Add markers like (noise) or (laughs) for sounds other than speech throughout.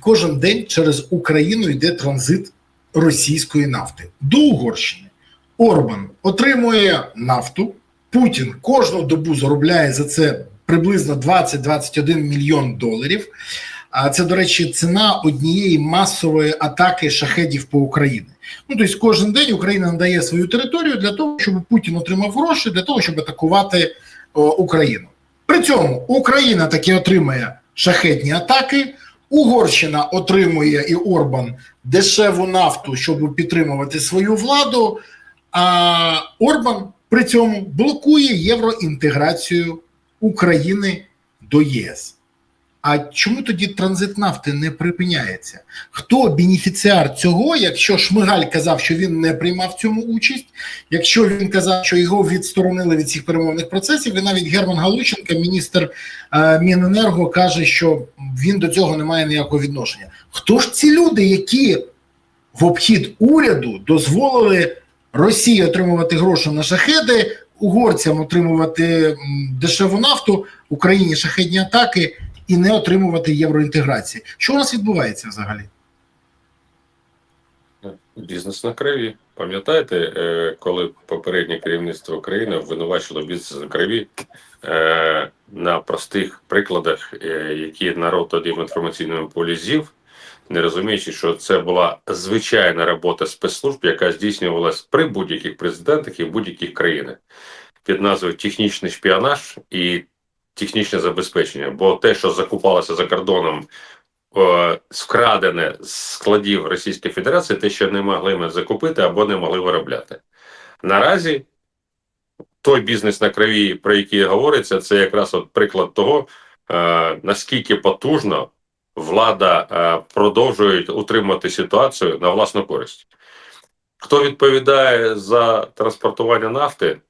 кожен день через Україну йде транзит російської нафти до Угорщини. Орбан отримує нафту. Путін кожну добу заробляє за це приблизно 20-21 мільйон доларів. А це, до речі, ціна однієї масової атаки шахедів по Україні. Ну тобто, кожен день Україна надає свою територію для того, щоб Путін отримав гроші для того, щоб атакувати о, Україну. При цьому Україна таки отримає шахетні атаки. Угорщина отримує і Орбан дешеву нафту, щоб підтримувати свою владу. А Орбан при цьому блокує євроінтеграцію України до ЄС. А чому тоді транзит нафти не припиняється? Хто бенефіціар цього, якщо Шмигаль казав, що він не приймав цьому участь, якщо він казав, що його відсторонили від цих перемовних процесів, і навіть Герман Галущенко, міністр е, Міненерго, каже, що він до цього не має ніякого відношення. Хто ж ці люди, які в обхід уряду дозволили Росії отримувати гроші на шахеди, угорцям отримувати дешеву нафту, Україні шахедні атаки і не отримувати євроінтеграції. Що у нас відбувається взагалі? Бізнес на криві. Пам'ятаєте, е, коли попереднє керівництво України обвинувачило бізнес на криві е, на простих прикладах, е, які народ тоді в інформаційному полі зів, не розуміючи, що це була звичайна робота спецслужб, яка здійснювалась при будь-яких президентах і будь-яких країнах під назвою технічний шпіонаж і технічне забезпечення. Бо те, що закупалося за кордоном, е, вкрадене з складів Російської Федерації, те, що не могли ми закупити або не могли виробляти. Наразі той бізнес на крові, про який говориться, це якраз от приклад того, е, наскільки потужно влада е, продовжує утримувати ситуацію на власну користь. Хто відповідає за транспортування нафти?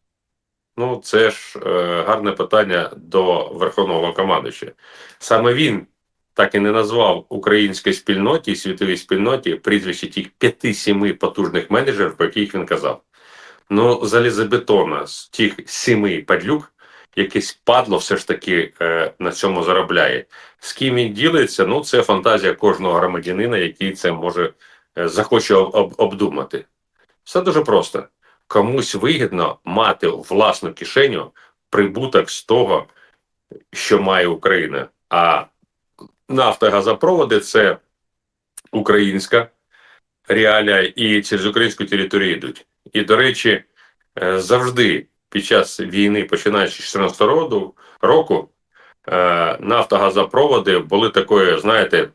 Ну, це ж е, гарне питання до верховного командуюча. Саме він так і не назвав українській спільноті світовій спільноті прізвище тих п'яти-сіми потужних менеджерів, про яких він казав. Ну, залізобетона з тих сіми падлюк, якесь падло все ж таки е, на цьому заробляє. З ким він ділиться, ну це фантазія кожного громадянина, який це може е, захоче об, об, обдумати. Все дуже просто комусь вигідно мати власну кишеню прибуток з того, що має Україна. А нафтогазопроводи це українська реалія і через українську територію йдуть. І, до речі, е, завжди під час війни, починаючи з 14 року, року, е, нафтогазопроводи були такою, знаєте,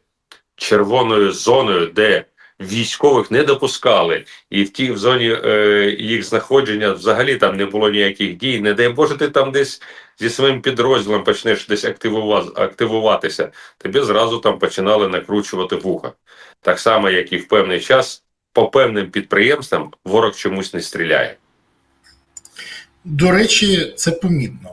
червоною зоною, де військових не допускали, і в тій в зоні е, їх знаходження взагалі там не було ніяких дій. Не дай Боже, ти там десь зі своїм підрозділом почнеш десь активува, активуватися, тобі зразу там починали накручувати вуха. Так само, як і в певний час по певним підприємствам ворог чомусь не стріляє. До речі, це помітно.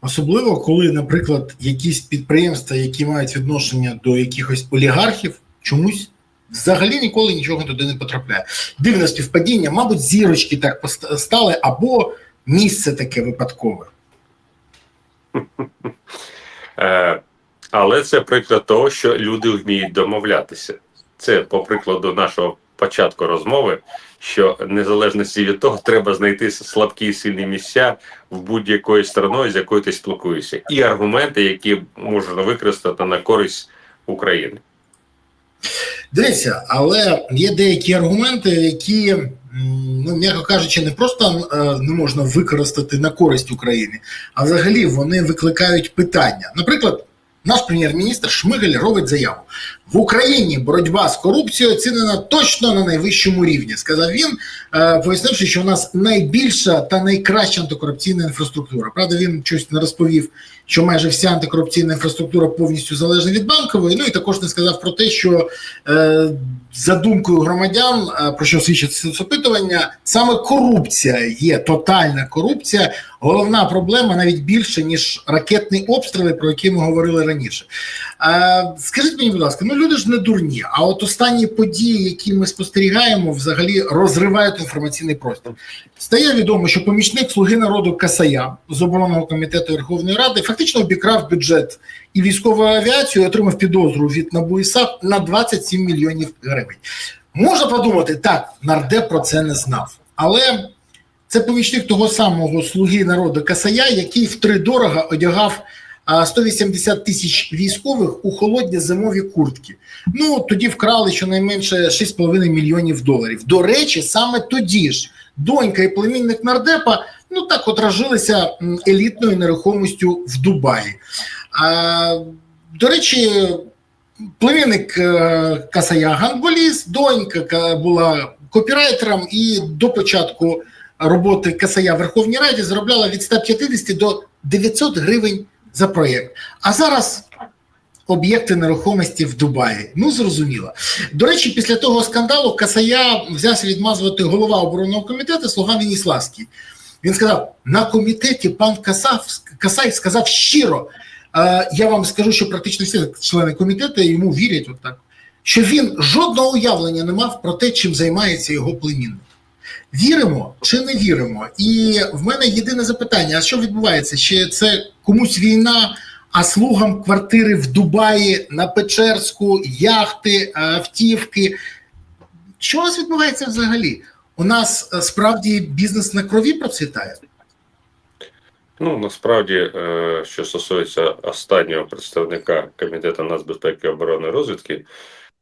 Особливо, коли, наприклад, якісь підприємства, які мають відношення до якихось олігархів, чомусь взагалі ніколи нічого туди не потрапляє. Дивне співпадіння, мабуть, зірочки так стали, або місце таке випадкове. (laughs) Е, але це приклад того, що люди вміють домовлятися. Це по прикладу нашого початку розмови, що незалежності від того, треба знайти слабкі і сильні місця в будь-якої стороною, з якою ти спілкуєшся, і аргументи, які можна використати на користь України. Дивіться, але є деякі аргументи, які, ну м'яко кажучи, не просто е, не можна використати на користь України, а взагалі вони викликають питання. Наприклад, наш прем'єр-міністр Шмигаль робить заяву в Україні. Боротьба з корупцією оцінена точно на найвищому рівні. Сказав він, е, пояснивши, що у нас найбільша та найкраща антикорупційна інфраструктура. Правда, він щось не розповів, що майже вся антикорупційна інфраструктура повністю залежить від банкової. Ну і також не сказав про те, що е, за думкою громадян, е, про що свідчить це опитування, саме корупція є тотальна корупція. Головна проблема навіть більше ніж ракетні обстріли, про які ми говорили раніше. скажіть мені, будь ласка, ну люди ж не дурні. А от останні події, які ми спостерігаємо, взагалі розривають інформаційний простір. Стає відомо, що помічник слуги народу Касая з оборонного комітету Верховної Ради фактично обікрав бюджет і військову авіацію, і отримав підозру від НАБУ і САП на 27 мільйонів гривень. Можна подумати, так, нардеп про це не знав, але це помічник того самого слуги народу Касая, який втридорога одягав 180 тисяч військових у холодні зимові куртки. Ну тоді вкрали щонайменше 6,5 мільйонів доларів. До речі, саме тоді ж донька і племінник нардепа ну так м, елітною нерухомістю в Дубаї. А, до речі, племінник е, Касая гандболіст, донька була копірайтером і до початку роботи Касая в Верховній Раді заробляла від 150 до 900 гривень за проєкт. А зараз об'єкти нерухомості в Дубаї. Ну, зрозуміло. До речі, після того скандалу Касая взявся відмазувати голова оборонного комітету Слуга Веніславський. Він сказав: на комітеті пан Касав, Касай сказав щиро. е, Я вам скажу, що практично всі члени комітету йому вірять, от так, що він жодного уявлення не мав про те, чим займається його племінник. Віримо чи не віримо? І в мене єдине запитання: а що відбувається? Чи це комусь війна, а слугам квартири в Дубаї, на Печерську, яхти, автівки? Що у нас відбувається взагалі? У нас е, справді бізнес на крові процвітає? Ну насправді, е, що стосується останнього представника комітету нацбезпеки оборони розвідки,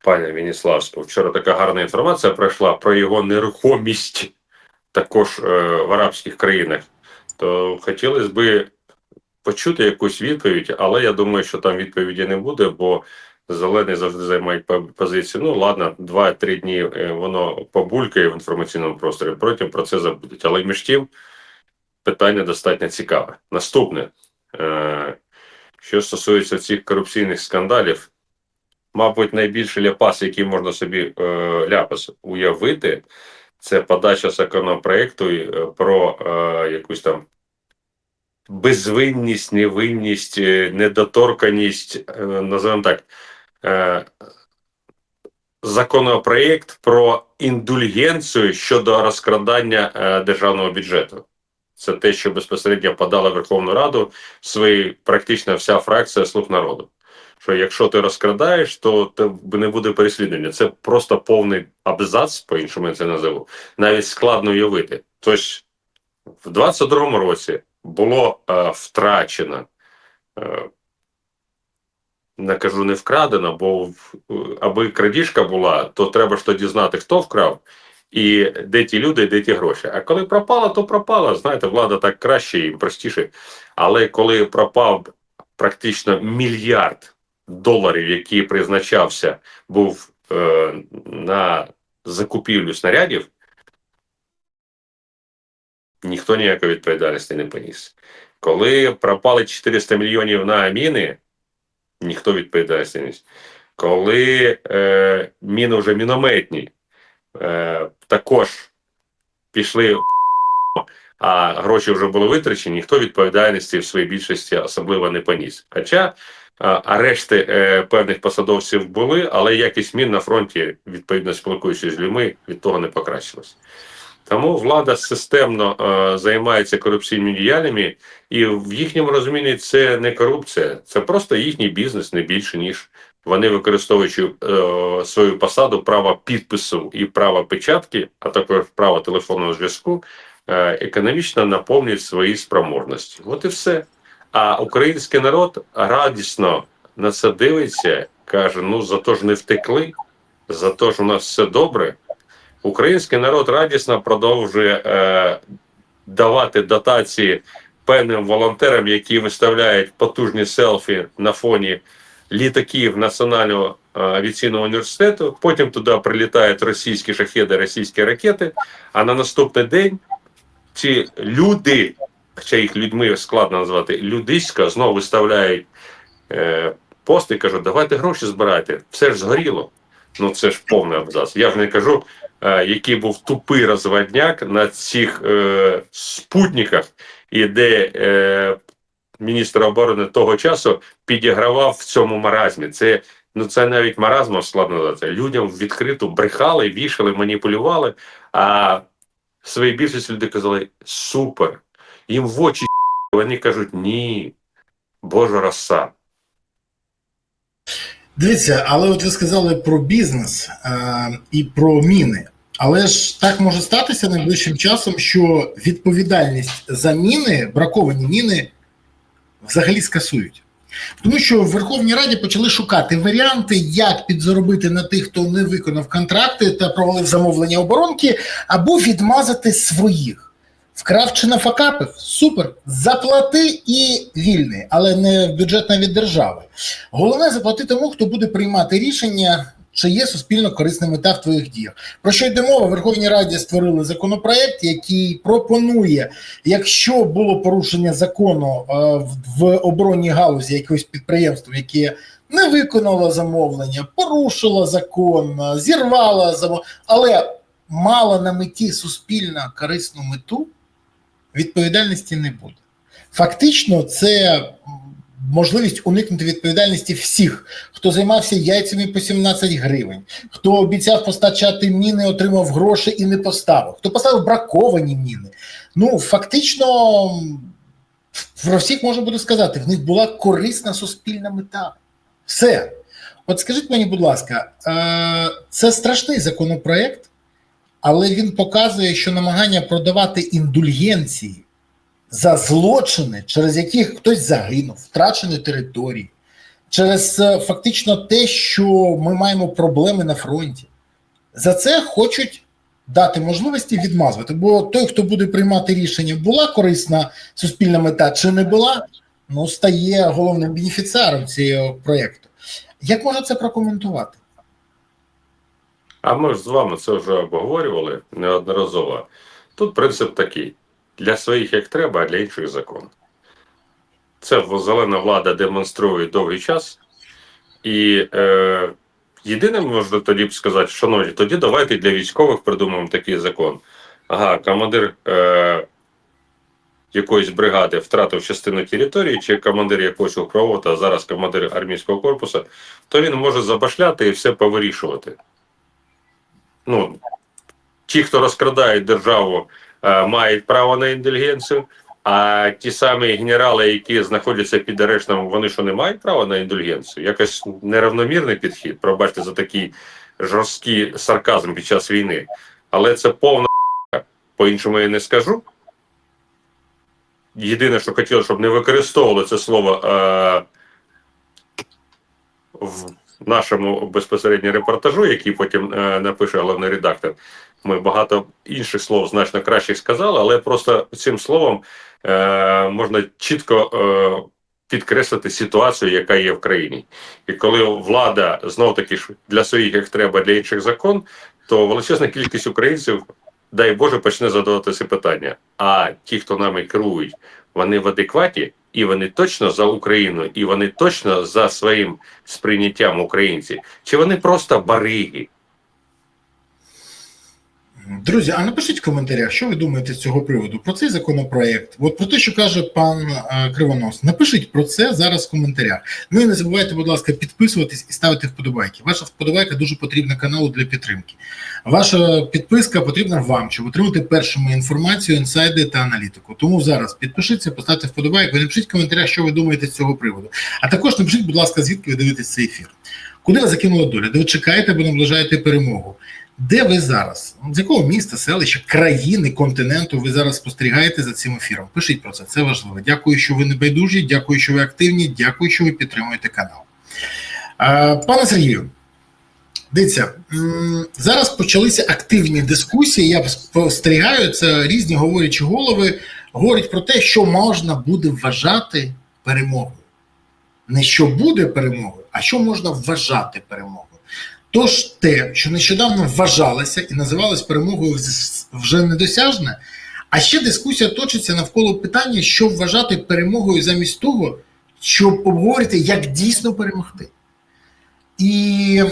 паня Веніславського, вчора така гарна інформація пройшла про його нерухомість також е, в арабських країнах. То хотілося би почути якусь відповідь, але я думаю, що там відповіді не буде, бо зелені завжди займають позицію. Ну ладно, 2-3 дні е, воно побулькає в інформаційному просторі, потім про це забудуть. Але між тим питання достатньо цікаве. Наступне, е, що стосується цих корупційних скандалів, мабуть, найбільший ляпас, який можна собі е, ляпас уявити, це подача законопроекту е, про е, якусь там безвинність, невинність, е, недоторканість, е, називаємо так. Е, законопроект про індульгенцію щодо розкрадання е, державного бюджету. Це те, що безпосередньо подала Верховну Раду свої практично вся фракція слуг народу. Що якщо ти розкрадаєш, то тебе не буде переслідування. Це просто повний абзац, по-іншому я це назову. Навіть складно уявити. Тобто в 22-му році було е, втрачено, е, не кажу, не вкрадено, бо в, аби крадіжка була, то треба ж тоді знати, хто вкрав. І де ті люди, де ті гроші. А коли пропало, то пропало. Знаєте, влада так краще і простіше. Але коли пропав практично мільярд доларів, який призначався, був е, на закупівлю снарядів, ніхто ніякої відповідальності не поніс. Коли пропали 400 мільйонів на міни, ніхто відповідальності не ніс. Коли е, міни вже мінометні, е, також пішли, а гроші вже були витрачені, ніхто відповідальності в своїй більшості особливо не поніс. Хоча арешти е, певних посадовців були, але якість мін на фронті, відповідно спілкуючись з людьми, від того не покращилась. Тому влада системно е, займається корупційними діяннями, і в їхньому розумінні це не корупція, це просто їхній бізнес, не більше ніж вони використовуючи е, свою посаду право підпису і право печатки, а також право телефонного зв'язку, е, економічно наповнюють свої спроможності. От і все. А український народ радісно на це дивиться, каже: ну зато ж не втекли, зато ж у нас все добре. Український народ радісно продовжує е, давати дотації певним волонтерам, які виставляють потужні селфі на фоні літаків Національного е, авіаційного університету. Потім туди прилітають російські шахеди, російські ракети. А на наступний день ці люди, хоча їх людьми складно назвати, людиська знову виставляють е, пост і кажуть, давайте гроші збирайте, все ж згоріло. Ну це ж повний абзац. Я ж не кажу, е, який був тупий розводняк на цих е, спутниках, і де е, міністр оборони того часу підігравав в цьому маразмі. Це ну це навіть маразмом складно назвати. Людям відкрито брехали, вішали, маніпулювали. А своїй більшості люди казали супер. Їм в очі вони кажуть ні, Божа роса. Дивіться, але от ви сказали про бізнес е, і про міни. Але ж так може статися найближчим часом, що відповідальність за міни, браковані міни, взагалі скасують. Тому що в Верховній Раді почали шукати варіанти, як підзаробити на тих, хто не виконав контракти та провалив замовлення оборонки, або відмазати своїх. Вкрав чи нафакапив? Супер. Заплати і вільний, але не бюджетна від держави. Головне заплати тому, хто буде приймати рішення, чи є суспільно корисна мета в твоїх діях. Про що йде мова? В Верховній Раді створили законопроект, який пропонує, якщо було порушення закону е, в- в оборонній галузі якогось підприємства, яке не виконало замовлення, порушило закон, е, зірвало замовлення, але мало на меті суспільно корисну мету, відповідальності не буде. Фактично, це можливість уникнути відповідальності всіх, хто займався яйцями по 17 гривень, хто обіцяв постачати міни, отримав гроші і не поставив, хто поставив браковані міни. Ну, фактично, про всіх можна буде сказати, в них була корисна суспільна мета. Все. От скажіть мені, будь ласка, е, це страшний законопроект, але він показує, що намагання продавати індульгенції за злочини, через яких хтось загинув, втрачені території, через е, фактично те, що ми маємо проблеми на фронті. За це хочуть дати можливості відмазувати. Бо той, хто буде приймати рішення, була корисна суспільна мета чи не була, ну стає головним бенефіціаром цього проєкту. Як можна це прокоментувати? А ми ж з вами це вже обговорювали неодноразово. Тут принцип такий: для своїх як треба, а для інших закон. Це зелена влада демонструє довгий час. І е, єдине можна тоді б сказати, шановні, тоді давайте для військових придумаємо такий закон. Ага, командир е, якоїсь бригади втратив частину території, чи командир якогось укровота, а зараз командир армійського корпусу, то він може забашляти і все повирішувати ну, ті, хто розкрадають державу, е, мають право на індульгенцію, а ті самі генерали, які знаходяться під арештом, вони що не мають права на індульгенцію? Якось неравномірний підхід, пробачте за такий жорсткий сарказм під час війни. Але це повна по-іншому я не скажу. Єдине, що хотілося, щоб не використовували це слово е, в нашому безпосередньо репортажу, який потім е, напише головний редактор. Ми багато інших слов значно краще сказали, але просто цим словом е, можна чітко е, підкреслити ситуацію, яка є в країні. І коли влада знов таки ж для своїх як треба, для інших закон, то величезна кількість українців, дай Боже, почне задавати це питання. А ті, хто нами керують, вони в адекваті, і вони точно за Україну, і вони точно за своїм сприйняттям українці, чи вони просто бариги? Друзі, а напишіть в коментарях, що ви думаєте з цього приводу про цей законопроект. От про те, що каже пан е, Кривонос. Напишіть про це зараз в коментарях. Ну і не забувайте, будь ласка, підписуватись і ставити вподобайки. Ваша вподобайка дуже потрібна каналу для підтримки. Ваша підписка потрібна вам, щоб отримати першими інформацію, інсайди та аналітику. Тому зараз підпишіться, поставте вподобайку, напишіть в коментарях, що ви думаєте з цього приводу. А також напишіть, будь ласка, звідки ви дивитесь цей ефір. Куди вас закинула доля? Де ви чекаєте або наближаєте перемогу? Де ви зараз? З якого міста, селища, країни, континенту ви зараз спостерігаєте за цим ефіром? Пишіть про це, це важливо. Дякую, що ви не байдужі, дякую, що ви активні, дякую, що ви підтримуєте канал. Пане Сергію, дивіться, зараз почалися активні дискусії. Я спостерігаю це різні говорячі голови, говорять про те, що можна буде вважати перемогою. Не що буде перемогою, а що можна вважати перемогою. Тож те, що нещодавно вважалося і називалось перемогою вже недосяжне, а ще дискусія точиться навколо питання, що вважати перемогою замість того, щоб обговорити, як дійсно перемогти. І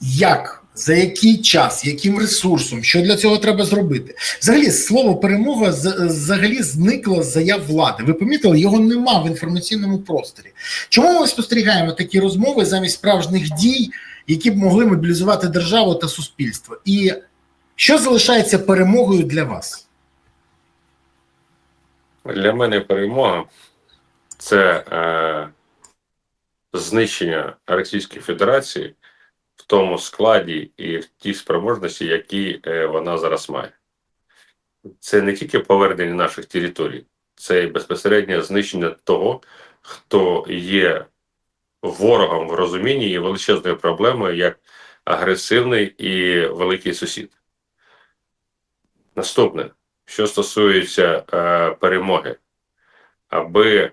як За який час, яким ресурсом, що для цього треба зробити? Взагалі, слово перемога взагалі зникло з заяв влади. Ви помітили, його нема в інформаційному просторі. Чому ми спостерігаємо такі розмови замість справжніх дій, які б могли мобілізувати державу та суспільство? І що залишається перемогою для вас? Для мене перемога це е, знищення Російської Федерації в тому складі і в тій спроможності, які е, вона зараз має. Це не тільки повернення наших територій, це і безпосереднє знищення того, хто є ворогом в розумінні і величезною проблемою як агресивний і великий сусід. Наступне, що стосується е, перемоги, аби е,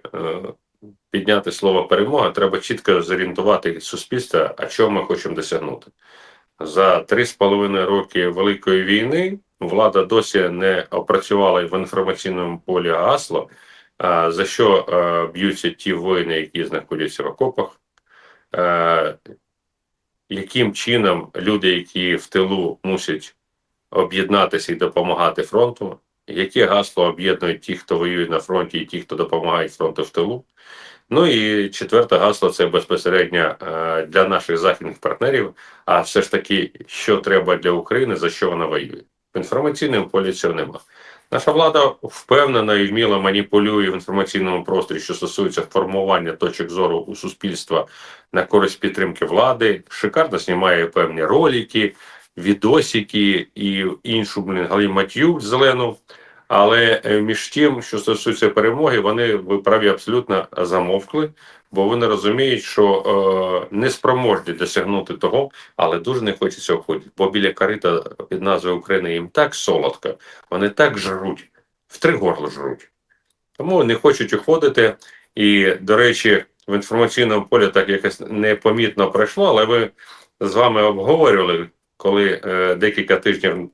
підняти слово перемога, треба чітко зорієнтувати суспільство, а чого ми хочемо досягнути. За три з половиною роки Великої війни влада досі не опрацювала в інформаційному полі гасло, за що е, б'ються ті воїни, які знаходяться в окопах, е, яким чином люди, які в тилу мусять об'єднатися і допомагати фронту, яке гасло об'єднують ті, хто воює на фронті, і ті, хто допомагає фронту в тилу. Ну і четверте гасло це безпосередньо е, для наших західних партнерів. А все ж таки, що треба для України, за що вона воює. В інформаційному полі цього нема. Наша влада впевнена і вміло маніпулює в інформаційному просторі, що стосується формування точок зору у суспільства на користь підтримки влади. Шикарно знімає певні ролики, відосики і іншу блін, галіматью зелену. Але е, між тим, що стосується перемоги, вони ви праві абсолютно замовкли, бо вони розуміють, що е, не досягнути того, але дуже не хочеться обходити. Бо біля карита під назвою України їм так солодко, вони так жруть, в три горла жруть. Тому не хочуть уходити. І, до речі, в інформаційному полі так якось непомітно пройшло, але ви з вами обговорювали, коли е, декілька тижнів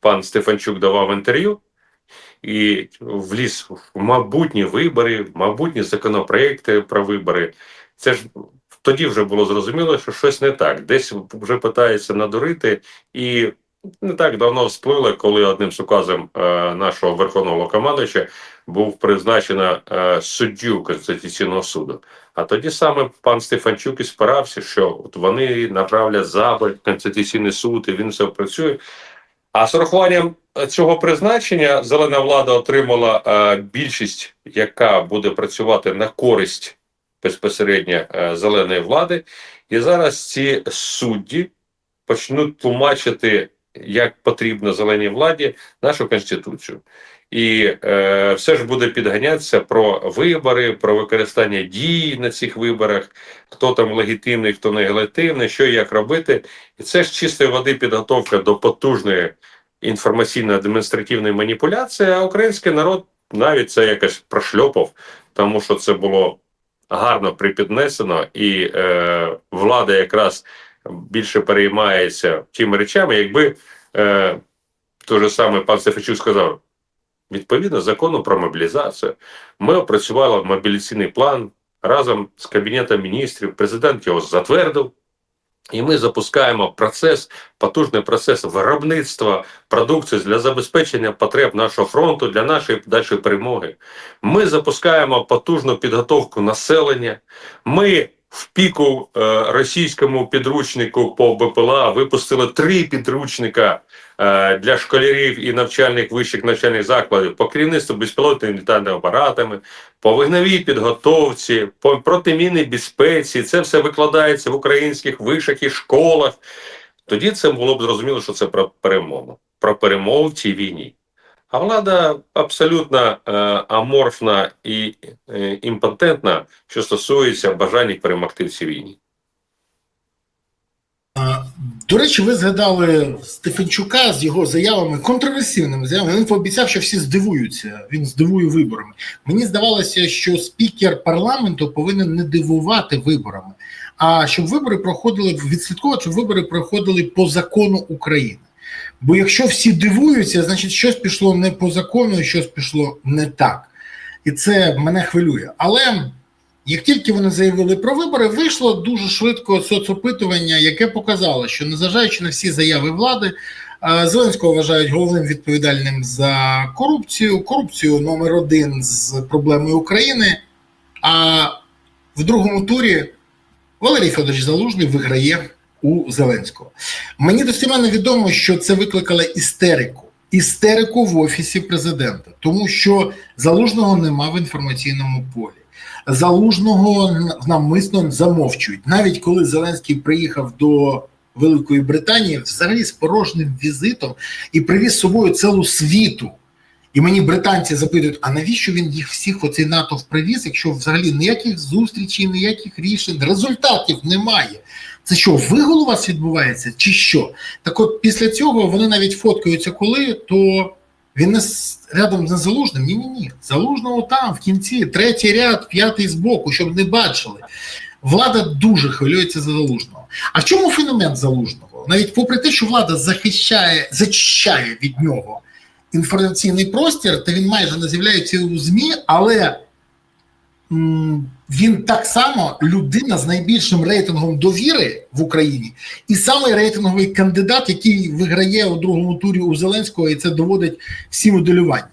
пан Стефанчук давав інтерв'ю і вліз в майбутні вибори, в майбутні законопроекти про вибори. Це ж тоді вже було зрозуміло, що щось не так. Десь вже питаються надурити, і не так давно всплило, коли одним з указом е, нашого верховного командуюча був призначено е, суддю Конституційного суду. А тоді саме пан Стефанчук і спирався, що от вони направлять запит Конституційний суд, і він все працює. А з урахуванням цього призначення зелена влада отримала е, більшість, яка буде працювати на користь безпосередньо е, зеленої влади, і зараз ці судді почнуть тлумачити, як потрібно зеленій владі нашу конституцію. І е, все ж буде підганятися про вибори, про використання дій на цих виборах, хто там легітимний, хто не що як робити. І це ж чистої води підготовка до потужної інформаційно-адміністративної маніпуляції, а український народ навіть це якось прошльопав, тому що це було гарно припіднесено, і е, влада якраз більше переймається тими речами, якби е, той же самий пан Стефачук сказав. Відповідно закону про мобілізацію, ми опрацювали мобілізаційний план разом з Кабінетом міністрів. Президент його затвердив, і ми запускаємо процес, потужний процес виробництва продукції для забезпечення потреб нашого фронту для нашої подальшої перемоги. Ми запускаємо потужну підготовку населення. Ми в піку е, російському підручнику по БПЛА випустили три підручника е, для школярів і навчальних вищих навчальних закладів по керівництву безпілотними літальними апаратами, по вогневій підготовці, по протимінній безпеці. Це все викладається в українських вишах і школах. Тоді це було б зрозуміло, що це про перемогу, про перемогу в цій війні. А влада абсолютно е, аморфна і е, імпотентна, що стосується бажання перемогти в цій війні. До речі, ви згадали Стефанчука з його заявами, контроверсивними заявами. Він пообіцяв, що всі здивуються. Він здивує виборами. Мені здавалося, що спікер парламенту повинен не дивувати виборами, а щоб вибори проходили відслідковувати, щоб вибори проходили по закону України. Бо якщо всі дивуються, значить щось пішло не по закону, щось пішло не так. І це мене хвилює. Але Як тільки вони заявили про вибори, вийшло дуже швидко соцопитування, яке показало, що незважаючи на всі заяви влади, е, Зеленського вважають головним відповідальним за корупцію, корупцію номер один з проблемою України. А в другому турі Валерій Федорович Залужний виграє у Зеленського. Мені достеменно відомо, що це викликало істерику. Істерику в офісі президента, тому що залужного нема в інформаційному полі. Залужного навмисно замовчують. Навіть коли Зеленський приїхав до Великої Британії, взагалі з порожнім візитом і привіз з собою цілу світу. І мені британці запитують, а навіщо він їх всіх оцей НАТО привіз, якщо взагалі ніяких зустрічей, ніяких рішень, результатів немає. Це що, вигул у вас відбувається, чи що? Так от після цього вони навіть фоткаються, коли то він не рядом з залужним. Ні, ні, ні. Залужного там, в кінці, третій ряд, п'ятий збоку, щоб не бачили. Влада дуже хвилюється за залужного. А в чому феномен залужного? Навіть попри те, що влада захищає, зачищає від нього інформаційний простір, то він майже не з'являється у ЗМІ, але він так само людина з найбільшим рейтингом довіри в Україні, і самий рейтинговий кандидат, який виграє у другому турі у Зеленського, і це доводить всі моделювання.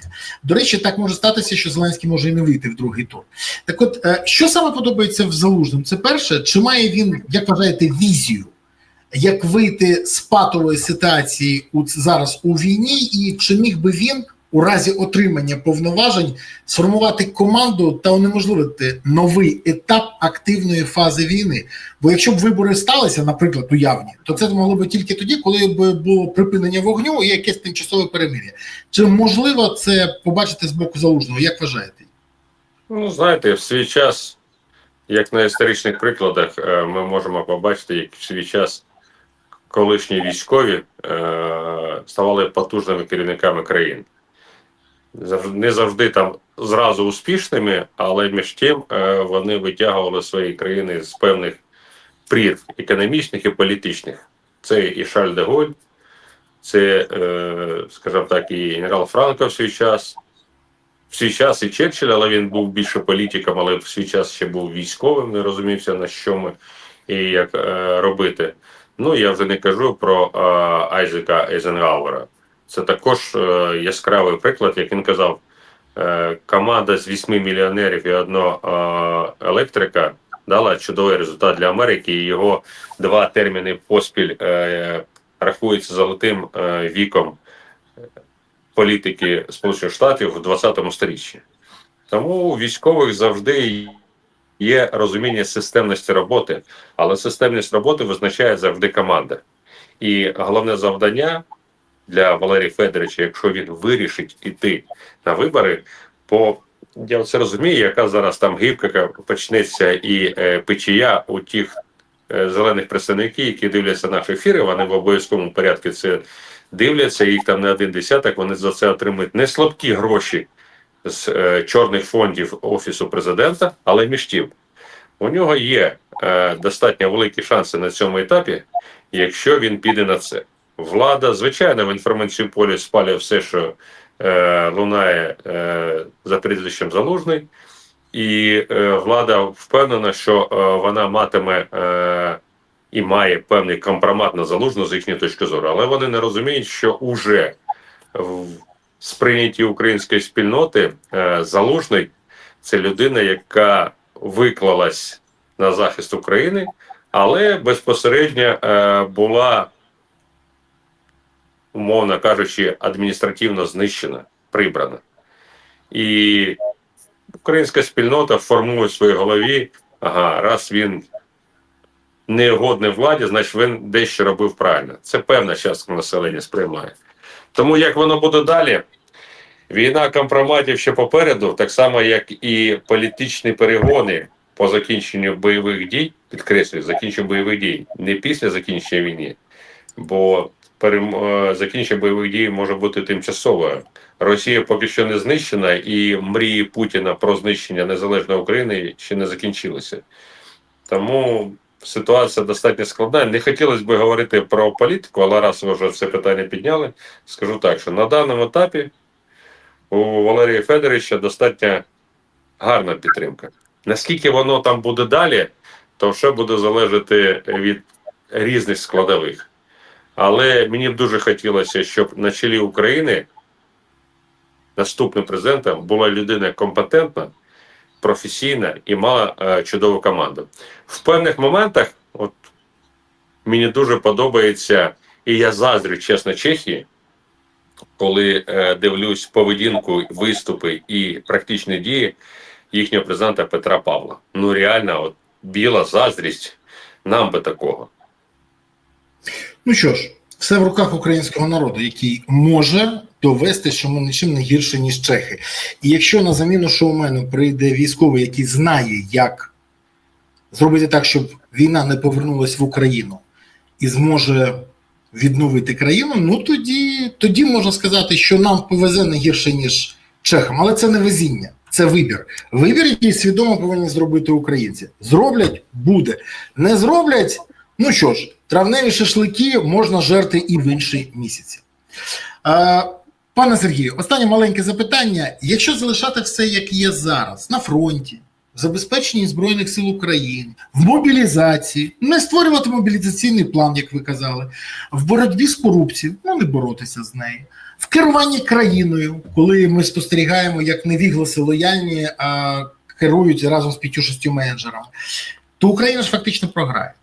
До речі, так може статися, що Зеленський може і не вийти в другий тур. Так, от е, що саме подобається в залужним? Це перше, чи має він, як вважаєте, візію? Як вийти з патової ситуації у зараз у війні, і чи міг би він у разі отримання повноважень сформувати команду та унеможливити новий етап активної фази війни? Бо якщо б вибори сталися, наприклад, уявні, то це могло б тільки тоді, коли б було припинення вогню і якесь тимчасове перемир'я. Чи можливо це побачити з боку залужного? Як вважаєте? Ну, знаєте, в свій час, як на історичних прикладах, е, ми можемо побачити, як в свій час колишні військові е, ставали потужними керівниками країн. Не завжди там зразу успішними, але між тим е, вони витягували свої країни з певних прірв економічних і політичних. Це і Шарль де Голь, це, е, скажімо так, і генерал Франко в свій час, в свій час і Черчилль, але він був більше політиком, але в свій час ще був військовим, не розумівся на що ми і як е, робити. Ну я вже не кажу про Айзека Ейзенгауера. Це також е, яскравий приклад, як він казав, е, команда з вісьми мільйонерів і одного е, електрика дала чудовий результат для Америки. І його два терміни поспіль рахуються золотим віком політики Сполучених Штатів в 20 сторіччі. Тому у військових завжди є розуміння системності роботи, але системність роботи визначає завжди команда. І головне завдання для Валерія Федоровича, якщо він вирішить іти на вибори, по я це розумію, яка зараз там гибка почнеться і е, печія у тих е, зелених представників, які дивляться наші ефіри, вони в обов'язковому порядку це дивляться, їх там не один десяток, вони за це отримують не слабкі гроші з е, чорних фондів Офісу президента, але між тим, у нього є е, достатньо великі шанси на цьому етапі, якщо він піде на це. Влада, звичайно, в інформаційному полі спалює все, що е, лунає е, за прізвищем Залужний, і е, влада впевнена, що е, вона матиме е, і має певний компромат на залужну з їхньої точки зору, але вони не розуміють, що уже в сприйнятті української спільноти е, залужний це людина, яка виклалась на захист України, але безпосередньо е, була, умовно кажучи, адміністративно знищена, прибрана. І українська спільнота формує в своїй голові, ага, раз він не годний владі, значить він дещо робив правильно. Це певна частка населення сприймає. Тому як воно буде далі, війна компроматів ще попереду, так само, як і політичні перегони по закінченню бойових дій, підкреслюю, закінченню бойових дій, не після закінчення війни, бо закінчення бойових дій може бути тимчасовою. Росія поки що не знищена, і мрії Путіна про знищення незалежної України ще не закінчилися. Тому ситуація достатньо складна. Не хотілося б говорити про політику, але раз ви вже це питання підняли, скажу так, що на даному етапі у Валерія Федоровича достатньо гарна підтримка. Наскільки воно там буде далі, то все буде залежати від різних складових. Але мені б дуже хотілося, щоб на чолі України наступним президентом була людина компетентна, професійна і мала е, чудову команду. В певних моментах, от мені дуже подобається, і я заздрю, чесно, Чехії, коли е, дивлюсь поведінку, виступи і практичні дії їхнього президента Петра Павла. Ну реально, от біла заздрість, нам би такого. Ну що ж, все в руках українського народу, який може довести, що ми нічим не гірше, ніж чехи. І якщо на заміну шоумену прийде військовий, який знає, як зробити так, щоб війна не повернулася в Україну і зможе відновити країну, ну тоді, тоді можна сказати, що нам повезе не гірше, ніж чехам. Але це не везіння, це вибір. Вибір, який свідомо повинні зробити українці. Зроблять буде. Не зроблять. Ну що ж, травневі шашлики можна жерти і в інші місяці. Е, пане Сергію, останнє маленьке запитання. Якщо залишати все, як є зараз, на фронті, в забезпеченні Збройних сил України, в мобілізації, не створювати мобілізаційний план, як ви казали, в боротьбі з корупцією, ну не боротися з нею, в керуванні країною, коли ми спостерігаємо, як невігласи лояльні а керують разом з п'ятью-шістю менеджерами, то Україна ж фактично програє.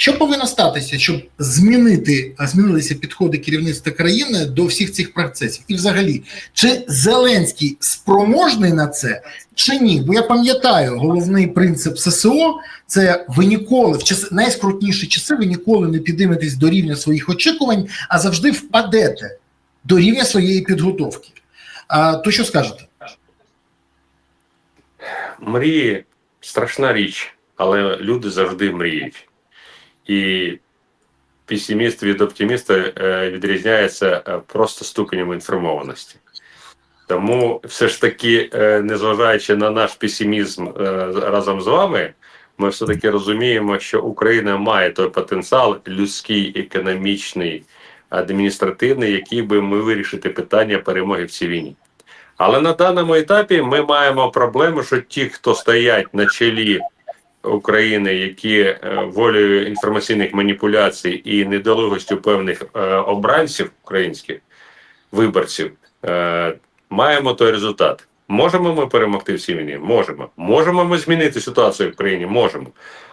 Що повинно статися, щоб змінити змінилися підходи керівництва країни до всіх цих процесів? І, взагалі, чи Зеленський спроможний на це, чи ні? Бо я пам'ятаю, головний принцип ССО це ви ніколи в час найскрутніші часи, ви ніколи не підійметесь до рівня своїх очікувань, а завжди впадете до рівня своєї підготовки. А, то що скажете? Мрії страшна річ, але люди завжди мріють. І песиміст від оптиміста е, відрізняється е, просто ступенем інформованості. Тому все ж таки, е, незважаючи на наш песимізм е, разом з вами, ми все-таки розуміємо, що Україна має той потенціал людський, економічний, адміністративний, який би ми вирішити питання перемоги в цій війні. Але на даному етапі ми маємо проблему, що ті, хто стоять на чолі України, які е, волею інформаційних маніпуляцій і недолугостю певних е, обранців українських виборців, е, маємо той результат. Можемо ми перемогти в цій війні? Можемо. Можемо ми змінити ситуацію в країні? Можемо.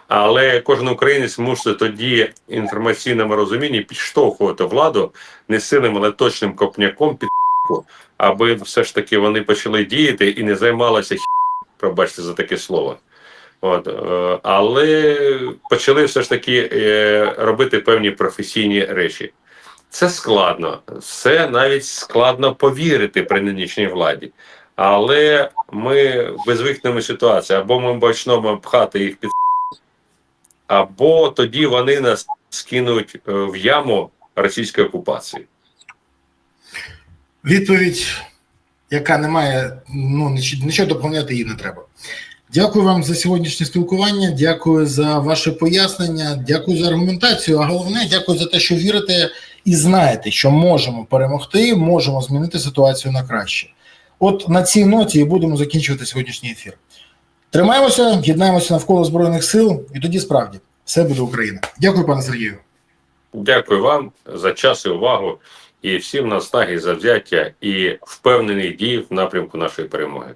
Але кожен українець мусить тоді інформаційному розумінні підштовхувати владу не сильним, але точним копняком під аби все ж таки вони почали діяти і не займалися хі... пробачте за таке слово. От, е, але почали все ж таки е, робити певні професійні речі. Це складно, це навіть складно повірити при нинішній владі. Але ми в безвихідному ситуації, або ми почнемо пхати їх під або тоді вони нас скинуть е, в яму російської окупації. Відповідь, яка не має, ну нічого доповняти її не треба. Дякую вам за сьогоднішнє спілкування. Дякую за ваше пояснення. Дякую за аргументацію. А головне, дякую за те, що вірите і знаєте, що можемо перемогти, можемо змінити ситуацію на краще. От на цій ноті і будемо закінчувати сьогоднішній ефір. Тримаємося, єднаємося навколо збройних сил, і тоді справді все буде Україна. Дякую, пане Сергію. Дякую вам за час і увагу і всім наснаги, завзяття і впевнених дій в напрямку нашої перемоги.